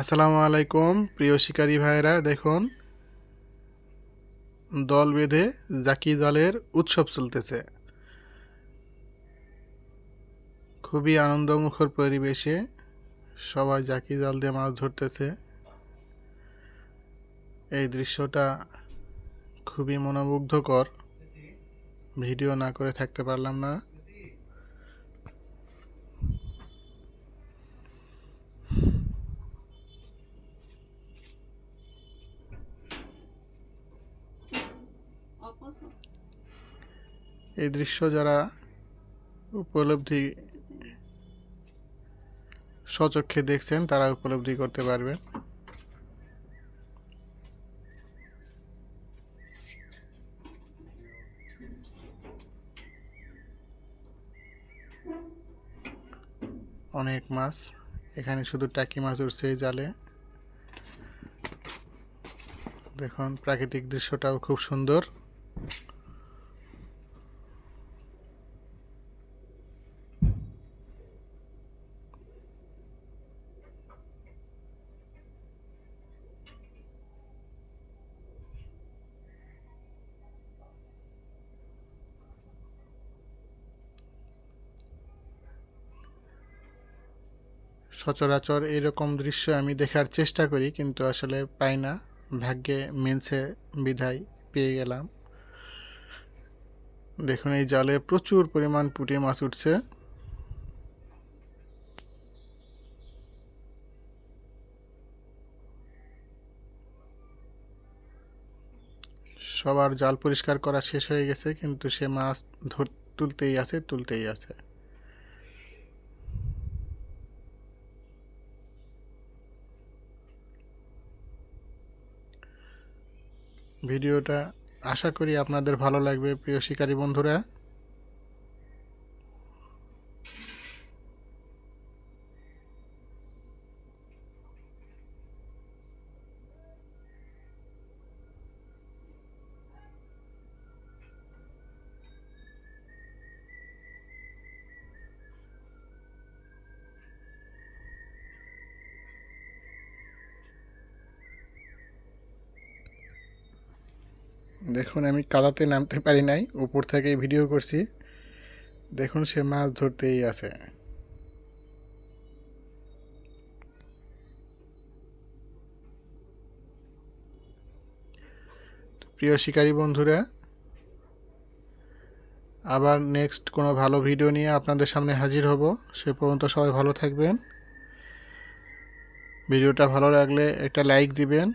আসসালামু আলাইকুম, প্রিয় শিকারী ভাইরা দেখুন, দল বেঁধে জাকি জালের উৎসব চলতেছে। খুবই আনন্দমুখর পরিবেশে সবাই জাকি জাল দিয়ে মাছ ধরতেছে। এই দৃশ্যটা খুবই মনোমুগ্ধকর। ভিডিও না করে থাকতে পারলাম না। এই দৃশ্য যারা উপলব্ধি স্বচক্ষে দেখছেন, তারা উপলব্ধি করতে পারবে। অনেক মাছ, এখানে শুধু টাকি মাছ উঠছে জালে। দেখুন, প্রাকৃতিক দৃশ্যটাও খুব সুন্দর। সচরাচর এরকম দৃশ্য আমি দেখার চেষ্টা করি, কিন্তু আসলে পাই না। ভাগ্যে মিলছে বিধায় পেয়ে গেলাম। দেখুন, এই জালে প্রচুর পরিমাণ পুঁটি মাছ উঠছে। সবার জাল পরিষ্কার করা শেষ হয়ে গেছে, কিন্তু সে মাছ ধর তুলতেই আছে তুলতেই আছে। ভিডিওটা আশা করি আপনাদের ভালো লাগবে প্রিয় শিকারী বন্ধুরা। দেখুন, আমি কাদাতে নামতে পারি নাই, উপর থেকে ভিডিও করছি। দেখুন, সে মাছ ধরতেই আছে। প্রিয় শিকারী বন্ধুরা, আবার নেক্সট কোনো ভালো ভিডিও নিয়ে আপনাদের সামনে হাজির হব। সে পর্যন্ত সবাই ভালো থাকবেন। ভিডিওটা ভালো লাগলে একটা লাইক দিবেন।